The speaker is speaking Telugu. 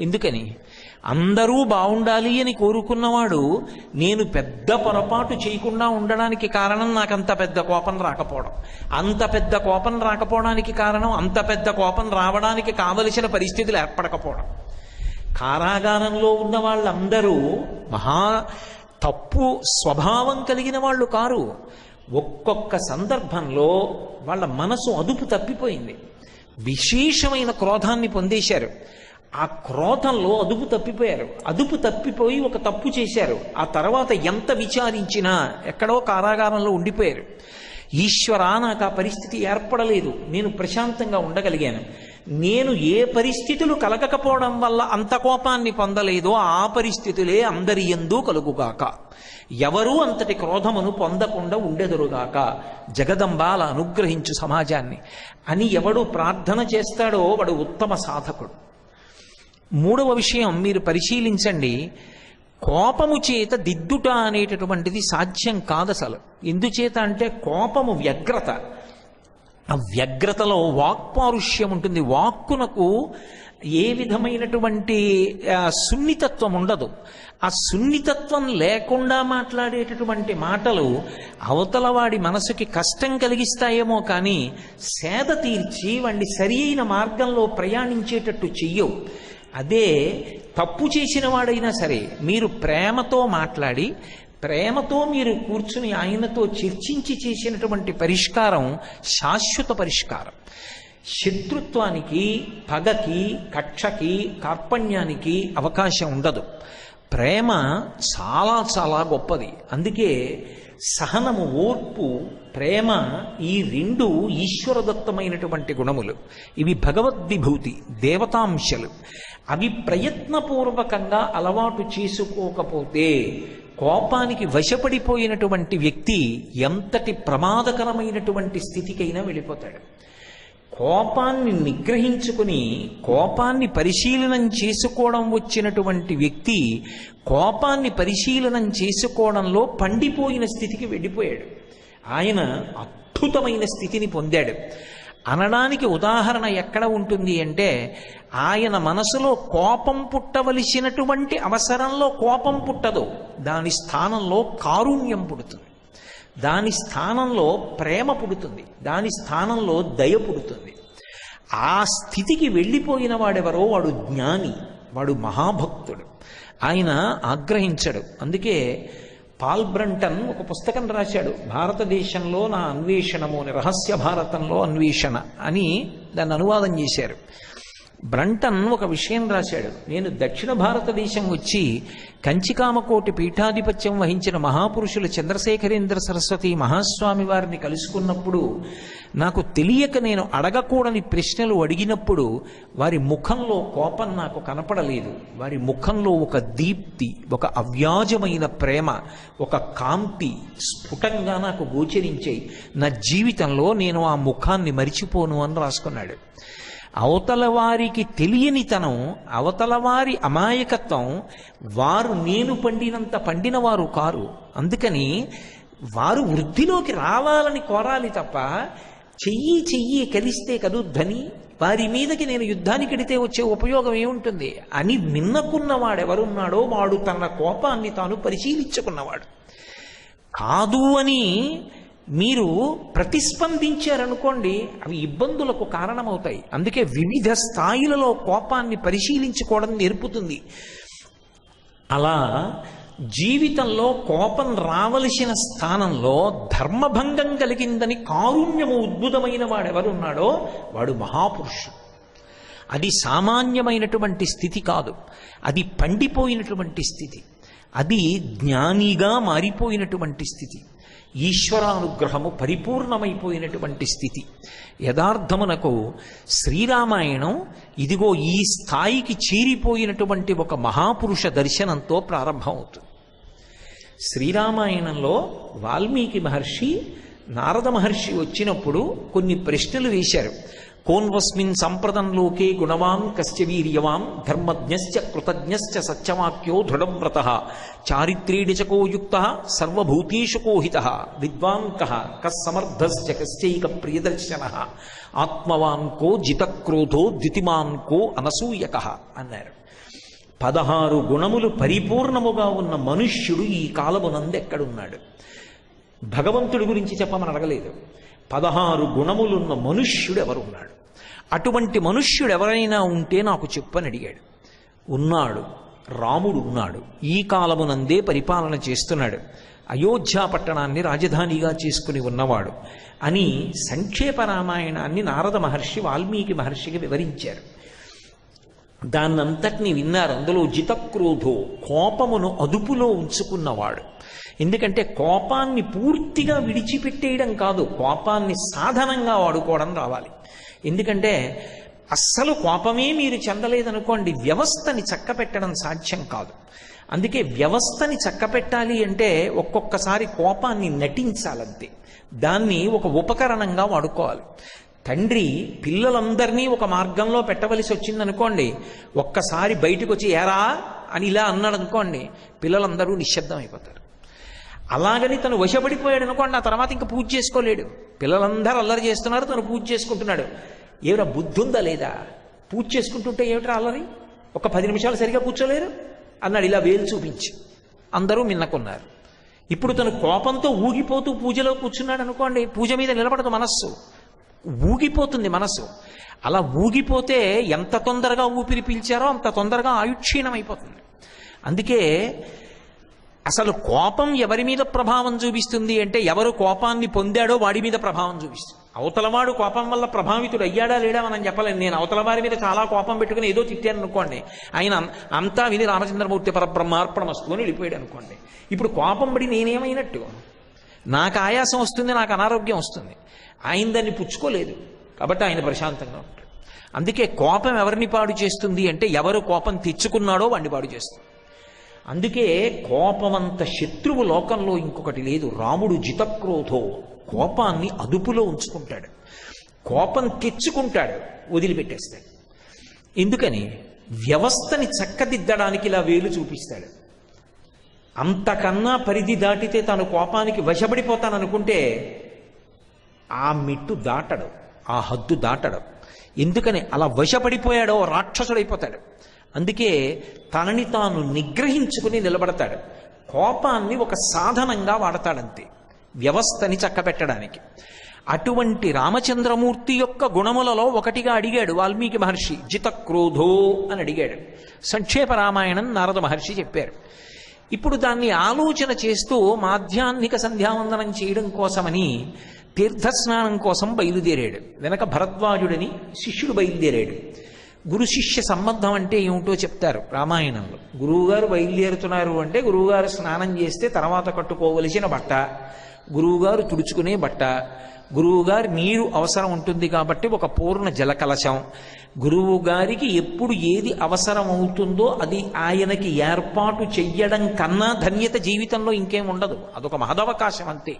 ఎందుకని? అందరూ బాగుండాలి అని కోరుకున్నవాడు నేను పెద్ద పొరపాటు చేయకుండా ఉండడానికి కారణం నాకు అంత పెద్ద కోపం రాకపోవడం. అంత పెద్ద కోపం రాకపోవడానికి కారణం అంత పెద్ద కోపం రావడానికి కావలసిన పరిస్థితులు ఏర్పడకపోవడం. కారాగారంలో ఉన్న వాళ్ళందరూ మహా తప్పు స్వభావం కలిగిన వాళ్ళు కారు. ఒక్కొక్క సందర్భంలో వాళ్ళ మనసు అదుపు తప్పిపోయింది. విశేషమైన క్రోధాన్ని పొందేశారు. ఆ క్రోధంలో అదుపు తప్పిపోయారు. అదుపు తప్పిపోయి ఒక తప్పు చేశారు. ఆ తర్వాత ఎంత విచారించినా ఎక్కడో కారాగారంలో ఉండిపోయారు. ఈశ్వరా నాకు ఆ పరిస్థితి ఏర్పడలేదు. నేను ప్రశాంతంగా ఉండగలిగాను. నేను ఏ పరిస్థితులు కలగకపోవడం వల్ల అంత కోపాన్ని పొందలేదో ఆ పరిస్థితులే అందరి ఎందు కలుగుగాక. ఎవరూ అంతటి క్రోధమును పొందకుండా ఉండెదురుగాక. జగదంబ అలా అనుగ్రహించు సమాజాన్ని. అని ఎవడు ప్రార్థన చేస్తాడో వాడు ఉత్తమ సాధకుడు. మూడవ విషయం మీరు పరిశీలించండి. కోపము చేత దిద్దుట అనేటటువంటిది సాధ్యం కాదు అసలు. ఎందుచేత అంటే కోపము వ్యగ్రత. ఆ వ్యగ్రతలో వాక్పారుష్యం ఉంటుంది. వాక్కునకు ఏ విధమైనటువంటి సున్నితత్వం ఉండదు. ఆ సున్నితత్వం లేకుండా మాట్లాడేటటువంటి మాటలు అవతల వాడి మనసుకి కష్టం కలిగిస్తాయేమో కానీ సేద తీర్చి వాడిని సరి అయిన మార్గంలో ప్రయాణించేటట్టు చెయ్యవు. అదే తప్పు చేసిన వాడైనా సరే మీరు ప్రేమతో మాట్లాడి ప్రేమతో మీరు కూర్చుని ఆయనతో చర్చించి చేసినటువంటి పరిష్కారం శాశ్వత పరిష్కారం. శత్రుత్వానికి పగకి కక్షకి కార్పణ్యానికి అవకాశం ఉండదు. ప్రేమ చాలా చాలా గొప్పది. అందుకే సహనము ఓర్పు ప్రేమ ఈ రెండు ఈశ్వరదత్తమైనటువంటి గుణములు. ఇవి భగవద్విభూతి దేవతాంశలు. అవి ప్రయత్నపూర్వకంగా అలవాటు చేసుకోకపోతే కోపానికి వశపడిపోయినటువంటి వ్యక్తి ఎంతటి ప్రమాదకరమైనటువంటి స్థితికైనా వెళ్ళిపోతాడు. కోపాన్ని నిగ్రహించుకుని కోపాన్ని పరిశీలనం చేసుకోవడం వచ్చినటువంటి వ్యక్తి కోపాన్ని పరిశీలనం చేసుకోవడంలో పండిపోయిన స్థితికి వెళ్ళిపోయాడు. ఆయన అద్భుతమైన స్థితిని పొందాడు. అనడానికి ఉదాహరణ ఎక్కడ ఉంటుంది అంటే ఆయన మనసులో కోపం పుట్టవలసినటువంటి అవసరంలో కోపం పుట్టదు. దాని స్థానంలో కారుణ్యం పుడుతుంది. దాని స్థానంలో ప్రేమ పుడుతుంది. దాని స్థానంలో దయ పుడుతుంది. ఆ స్థితికి వెళ్ళిపోయిన వాడెవరో వాడు జ్ఞాని వాడు మహాభక్తుడు. ఆయన ఆగ్రహించడు. అందుకే పాల్ బ్రంటన్ ఒక పుస్తకం రాశాడు. భారతదేశంలో నా అన్వేషణము అని రహస్య భారతంలో అన్వేషణ అని దాన్ని అనువాదం చేశారు. బ్రంటన్ ఒక విషయం రాశాడు. నేను దక్షిణ భారతదేశం వచ్చి కంచికామకోటి పీఠాధిపత్యం వహించిన మహాపురుషులు చంద్రశేఖరేంద్ర సరస్వతి మహాస్వామి వారిని కలుసుకున్నప్పుడు నాకు తెలియక నేను అడగకూడని ప్రశ్నలు అడిగినప్పుడు వారి ముఖంలో కోపం నాకు కనపడలేదు. వారి ముఖంలో ఒక దీప్తి ఒక అవ్యాజమైన ప్రేమ ఒక కాంతి స్ఫుటంగా నాకు గోచరించాయి. నా జీవితంలో నేను ఆ ముఖాన్ని మరిచిపోను అని రాసుకున్నాడు. అవతల వారికి తెలియనితనం అవతల వారి అమాయకత్వం వారు నేను పండినంత పండిన వారు కారు. అందుకని వారు వృద్ధిలోకి రావాలని కోరాలి తప్ప చెయ్యి చెయ్యి కలిస్తే కదూ ధ్వని వారి మీదకి నేను యుద్ధానికి ఎడితే వచ్చే ఉపయోగం ఏముంటుంది? అని నిన్నకున్నవాడెవరున్నాడో వాడు తన కోపాన్ని తాను పరిశీలించుకున్నవాడు. కాదు అని మీరు ప్రతిస్పందించారనుకోండి అవి ఇబ్బందులకు కారణమవుతాయి. అందుకే వివిధ స్థాయిలలో కోపాన్ని పరిశీలించుకోవడం నేర్పుతుంది. అలా జీవితంలో కోపం రావలసిన స్థానంలో ధర్మభంగం కలిగిందని కారుణ్యము ఉద్భుతమైన వాడెవరున్నాడో వాడు మహాపురుషుడు. అది సామాన్యమైనటువంటి స్థితి కాదు. అది పండిపోయినటువంటి స్థితి. అది జ్ఞానిగా మారిపోయినటువంటి స్థితి. ఈశ్వరానుగ్రహము పరిపూర్ణమైపోయినటువంటి స్థితి. యథార్థమునకు శ్రీరామాయణం ఇదిగో ఈ స్థాయికి చేరిపోయినటువంటి ఒక మహాపురుష దర్శనంతో ప్రారంభమవుతుంది. శ్రీరామాయణంలో వాల్మీకి మహర్షి నారద మహర్షి వచ్చినప్పుడు కొన్ని ప్రశ్నలు వేశారు. కోన్వస్మిన్ సంప్రదం లోకే గుణవాన్ కశ్చ వీర్యవాం ధర్మజ్ఞశ్చ కృతజ్ఞశ్చ సత్యవాక్యో దృఢవ్రత వ్రత చకో యుక్త కోహిత విద్వాన్ కః కస్సమర్థశ్చ కశ్చైక ప్రియదర్శన ఆత్మవాన్ కో జితక్రోధో ద్యుతిమాన్ కో అనసూయక అన్నారు. పదహారు గుణములు పరిపూర్ణముగా ఉన్న మనుష్యుడు ఈ కాలము నందెక్కడున్నాడు భగవంతుడి గురించి చెప్పమని అడగలేదు. పదహారు గుణములున్న మనుష్యుడు ఎవరున్నాడు? అటువంటి మనుష్యుడు ఎవరైనా ఉంటే నాకు చెప్పని అడిగాడు. ఉన్నాడు రాముడు ఉన్నాడు ఈ కాలమునందే పరిపాలన చేస్తున్నాడు అయోధ్య పట్టణాన్ని రాజధానిగా చేసుకుని ఉన్నవాడు అని సంక్షేప రామాయణాన్ని నారద మహర్షి వాల్మీకి మహర్షికి వివరించారు. దాన్నంతటిని విన్నారు. అందులో జితక్రోధో కోపమును అదుపులో ఉంచుకున్నవాడు. ఎందుకంటే కోపాన్ని పూర్తిగా విడిచిపెట్టేయడం కాదు కోపాన్ని సాధనంగా వాడుకోవడం రావాలి. ఎందుకంటే అస్సలు కోపమే మీరు చెందలేదనుకోండి వ్యవస్థని చక్కపెట్టడం సాధ్యం కాదు. అందుకే వ్యవస్థని చక్కపెట్టాలి అంటే ఒక్కొక్కసారి కోపాన్ని నటించాలంతే. దాన్ని ఒక ఉపకరణంగా వాడుకోవాలి. తండ్రి పిల్లలందరినీ ఒక మార్గంలో పెట్టవలసి వచ్చిందనుకోండి ఒక్కసారి బయటకు వచ్చి ఏరా అని ఇలా అన్నాడు అనుకోండి పిల్లలందరూ నిశ్శబ్దం అయిపోతారు అలాగని తను వశపడిపోయాడు అనుకోండి ఆ తర్వాత ఇంకా పూజ చేసుకోలేడు. పిల్లలందరూ అల్లరి చేస్తున్నారు తను పూజ చేసుకుంటున్నాడు. ఏమైనా బుద్ధి ఉందా లేదా? పూజ చేసుకుంటుంటే ఏమిట్రా అల్లరి? ఒక పది నిమిషాలు సరిగా కూర్చోలేరు? అన్నాడు ఇలా వేలు చూపించి. అందరూ మిన్నకున్నారు. ఇప్పుడు తను కోపంతో ఊగిపోతూ పూజలో కూర్చున్నాడు అనుకోండి పూజ మీద నిలబడదు మనస్సు. ఊగిపోతుంది మనస్సు. అలా ఊగిపోతే ఎంత తొందరగా ఊపిరి పీల్చారో అంత తొందరగా ఆయుక్షీణం అయిపోతుంది అందుకే అసలు కోపం ఎవరి మీద ప్రభావం చూపిస్తుంది అంటే ఎవరు కోపాన్ని పొందాడో వాడి మీద ప్రభావం చూపిస్తుంది. అవతలవాడు కోపం వల్ల ప్రభావితుడు అయ్యాడా లేడా మనం చెప్పలేను నేను అవతల వారి మీద చాలా కోపం పెట్టుకుని ఏదో తిట్టాను అనుకోండి. ఆయన అంతా విని రామచంద్రమూర్తి పరబ్రహ్మార్పణ వస్తువుని వెళ్ళిపోయాడు అనుకోండి. ఇప్పుడు కోపం పడి నేనేమైనట్టు? నాకు ఆయాసం వస్తుంది నాకు అనారోగ్యం వస్తుంది. ఆయన దాన్ని పుచ్చుకోలేదు. కాబట్టి ఆయన ప్రశాంతంగా ఉంటాడు. అందుకే కోపం ఎవరిని పాడు చేస్తుంది అంటే ఎవరు కోపం తెచ్చుకున్నాడో వాడిని పాడు చేస్తుంది. అందుకే కోపమంత శత్రువు లోకంలో ఇంకొకటి లేదు. రాముడు జితక్రోధో కోపాన్ని అదుపులో ఉంచుకుంటాడు. కోపం తెచ్చుకుంటాడు వదిలిపెట్టేస్తాడు. ఎందుకని? వ్యవస్థని చక్కదిద్దడానికి ఇలా వేలు చూపిస్తాడు. అంతకన్నా పరిధి దాటితే తాను కోపానికి వశపడిపోతాననుకుంటే ఆ మెట్టు దాటడు ఆ హద్దు దాటడు. ఎందుకని? అలా వశపడిపోయాడో రాక్షసుడైపోతాడు. అందుకే తనని తాను నిగ్రహించుకుని నిలబడతాడు. కోపాన్ని ఒక సాధనంగా వాడతాడంతే. వ్యవస్థని చక్కబెట్టడానికి. అటువంటి రామచంద్రమూర్తి యొక్క గుణములలో ఒకటిగా అడిగాడు వాల్మీకి మహర్షి. జితక్రోధో అని అడిగాడు. సంక్షేప రామాయణం నారద మహర్షి చెప్పారు. ఇప్పుడు దాన్ని ఆలోచన చేస్తూ మాధ్యాహ్నిక సంధ్యావందనం చేయడం కోసమని తీర్థస్నానం కోసం బయలుదేరాడు. వెనక భరద్వాజుడని శిష్యుడు బయలుదేరాడు. గురు శిష్య సంబంధం అంటే ఏమిటో చెప్తారు రామాయణంలో. గురువుగారు బయలుదేరుతున్నారు అంటే గురువుగారు స్నానం చేస్తే తర్వాత కట్టుకోవలసిన బట్ట గురువుగారు తుడుచుకునే బట్ట గురువుగారి నీరు అవసరం ఉంటుంది కాబట్టి ఒక పూర్ణ జలకలశం. గురువు గారికి ఎప్పుడు ఏది అవసరం అవుతుందో అది ఆయనకి ఏర్పాటు చెయ్యడం కన్నా ధన్యత జీవితంలో ఇంకేం ఉండదు. అదొక మహదవకాశం అంతే.